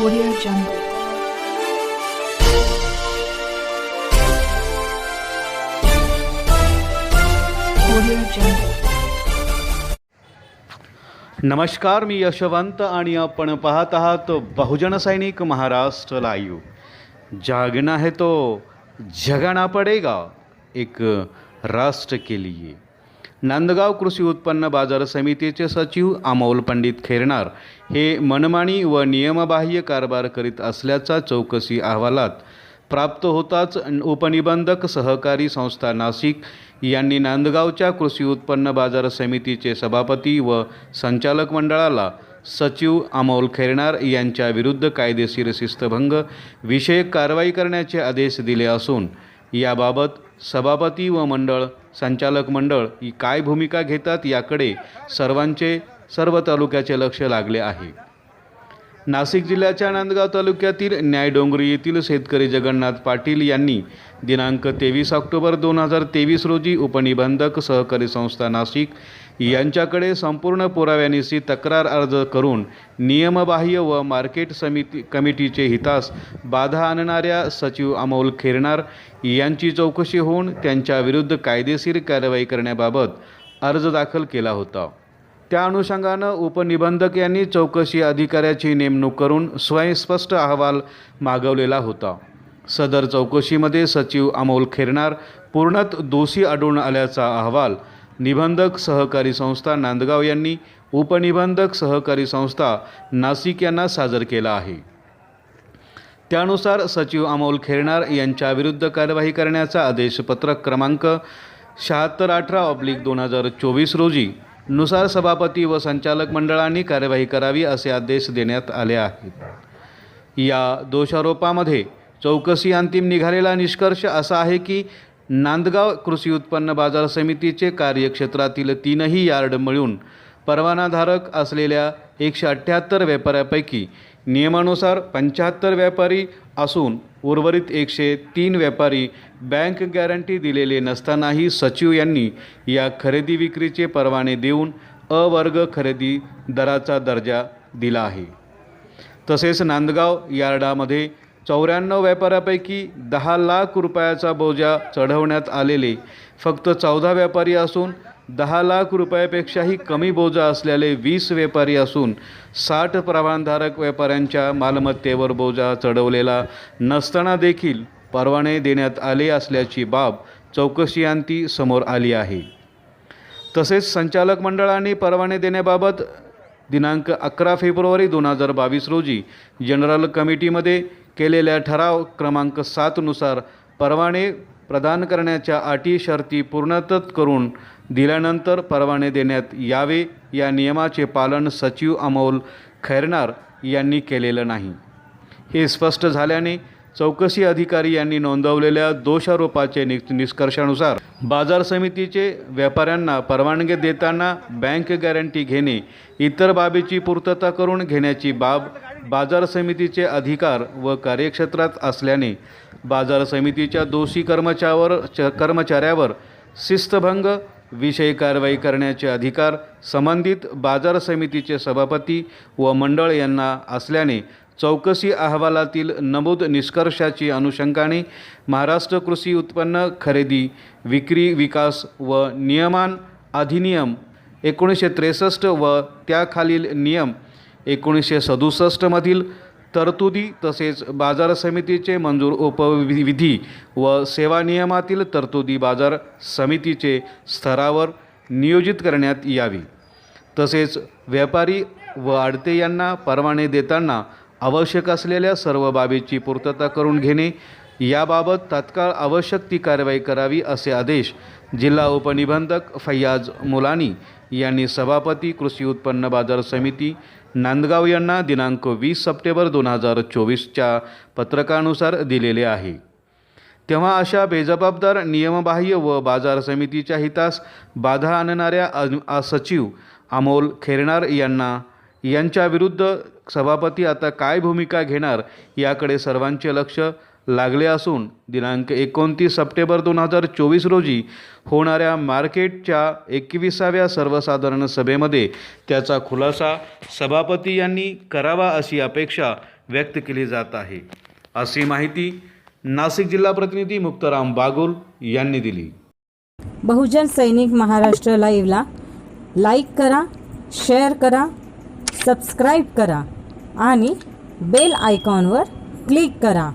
Audio Jungle. Audio Jungle. नमस्कार, मी यशवंत आणि आपण पाहत आहात बहुजन सैनिक महाराष्ट्र लाईव्ह जागना है तो जगाना पडेगा, एक राष्ट्र के लिए नांदगाव कृषी उत्पन्न बाजार समितीचे सचिव अमोल पंडित खेरणार हे मनमानी व नियमबाह्य कारभार करीत असल्याचा चौकशी अहवालात प्राप्त होताच उपनिबंधक सहकारी संस्था नाशिक यांनी नांदगावच्या कृषी उत्पन्न बाजार समितीचे सभापती व संचालक मंडळाला सचिव अमोल खेरणार यांच्या विरुद्ध कायदेशीर शिस्तभंग विषयक कारवाई करण्याचे आदेश दिले असून याबाबत सभापती व मंडळ संचालक मंडळ ही काय भूमिका घेतात याकडे सर्वांचे सर्व तालुक्याचे लक्ष लागले आहे. नाशिक जिल्ह्याच्या नांदगाव तालुक्यातील न्यायडोंगरी येथील शेतकरी जगन्नाथ पाटील यांनी दिनांक तेवीस ऑक्टोबर दोन हजार तेवीस रोजी उपनिबंधक सहकारी संस्था नाशिक यांच्याकडे संपूर्ण पुराव्यानिशी तक्रार अर्ज करून नियमबाह्य व मार्केट समिती कमिटीचे हितास बाधा आणणाऱ्या सचिव अमोल खेरणार यांची चौकशी होऊन त्यांच्याविरुद्ध कायदेशीर कारवाई करण्याबाबत अर्ज दाखल केला होता. त्या अनुषंगानं उपनिबंधक यांनी चौकशी अधिकाऱ्याची नेमणूक करून स्वयंस्पष्ट अहवाल मागवलेला होता. सदर चौकशीमध्ये सचिव अमोल खेरणार पूर्णत दोषी आढळून आल्याचा अहवाल निबंधक सहकारी संस्था नांदगाव यांनी उपनिबंधक सहकारी संस्था नाशिक यांना सादर केला आहे. त्यानुसार सचिव अमोल खेरणार यांच्याविरुद्ध कार्यवाही करण्याचा आदेश पत्रक क्रमांक शहात्तर अठरा ऑब्लिक दोन हजार चोवीस रोजी नुसार सभापती व संचालक मंडळांनी कार्यवाही करावी असे आदेश देण्यात आले आहेत. या दोषारोपामध्ये चौकशी अंतिम निघालेला निष्कर्ष असा आहे की नांदगाव कृषी उत्पन्न बाजार समितीचे कार्यक्षेत्रातील तीनही यार्ड मिळून परवानाधारक असलेल्या एकशे अठ्ठ्याहत्तर व्यापाऱ्यापैकी नियमानुसार पंच्याहत्तर व्यापारी असून उर्वरित एकशे तीन व्यापारी बँक गॅरंटी दिलेले नसतानाही सचिव यांनी या खरेदी विक्रीचे परवाने देऊन अवर्ग खरेदी दराचा दर्जा दिला आहे. तसेच नांदगाव यार्डामध्ये चौऱ्याण्णव व्यापाऱ्यापैकी दहा लाख रुपयाचा बोजा चढवण्यात आलेले फक्त चौदा व्यापारी असून दहा लाख रुपयापेक्षाही कमी बोजा असलेले वीस व्यापारी असून साठ परवानधारक व्यापाऱ्यांच्या मालमत्तेवर बोजा चढवलेला नसताना देखील परवाने देण्यात आले असल्याची बाब चौकशीअंती समोर आली आहे. तसेच संचालक मंडळाने परवाने देण्याबाबत दिनांक अकरा फेब्रुवारी दोन हजार बावीस रोजी जनरल कमिटीमध्ये केलेल्या ठराव क्रमांक सातनुसार परवाने प्रदान करण्याच्या अटी शर्ती पूर्णतच करून दिल्यानंतर परवाने देण्यात यावे या नियमाचे पालन सचिव अमोल खैरनार यांनी केलेलं नाही. हे स्पष्ट झाल्याने चौकशी अधिकारी यांनी नोंदवलेल्या दोषारोपाचे नि निष्कर्षानुसार बाजार समितीचे व्यापाऱ्यांना परवानगी देताना बँक गॅरंटी घेणे इतर बाबीची पूर्तता करून घेण्याची बाब बाजार समितीचे अधिकार व कार्यक्षेत्रात असल्याने बाजार समितीच्या दोषी कर्मचाऱ्यावर च कर्मचाऱ्यावर शिस्तभंग विषयी कारवाई करण्याचे अधिकार संबंधित बाजार समितीचे सभापती व मंडळ यांना असल्याने चौकशी अहवालातील नमूद निष्कर्षाची अनुषंगाने महाराष्ट्र कृषी उत्पन्न खरेदी विक्री विकास व नियमान अधिनियम एकोणीसशे त्रेसष्ट व त्याखालील नियम एकोणीसशे सदुसष्टमधील तरतुदी तसेच बाजार समितीचे मंजूर उपविधी व सेवा नियमातील तरतुदी बाजार समितीचे स्तरावर नियोजित करण्यात यावी. तसेच व्यापारी व आडते यांना परवाने देताना आवश्यक असलेल्या सर्व बाबीची पूर्तता करून घेणे याबाबत तात्काळ आवश्यक ती कारवाई करावी असे आदेश जिल्हा उपनिबंधक फैयाज मुलानी यांनी सभापती कृषी उत्पन्न बाजार समिती नांदगाव यांना दिनांक वीस सप्टेंबर दोन हजार चोवीसच्या पत्रकानुसार दिलेले आहे. तेव्हा अशा बेजबाबदार नियमबाह्य व बाजार समितीच्या हितास बाधा आणणाऱ्या सचिव अमोल खेरणार यांना यांच्याविरुद्ध सभापती आता काय भूमिका घेणार याकडे सर्वांचे लक्ष लागले असून दिनांक एकोणतीस सप्टेंबर दोन हजार चोवीस रोजी होणाऱ्या मार्केटच्या एकविसाव्या सर्वसाधारण सभेमध्ये त्याचा खुलासा सभापती यांनी करावा अशी अपेक्षा व्यक्त केली जात आहे. अशी माहिती नाशिक जिल्हा प्रतिनिधी मुक्ताराम बागुल यांनी दिली. बहुजन सैनिक महाराष्ट्र लाईव्हला लाईक करा शेअर करा सबस्क्राईब करा आणि बेल आयकॉनवर क्लिक करा.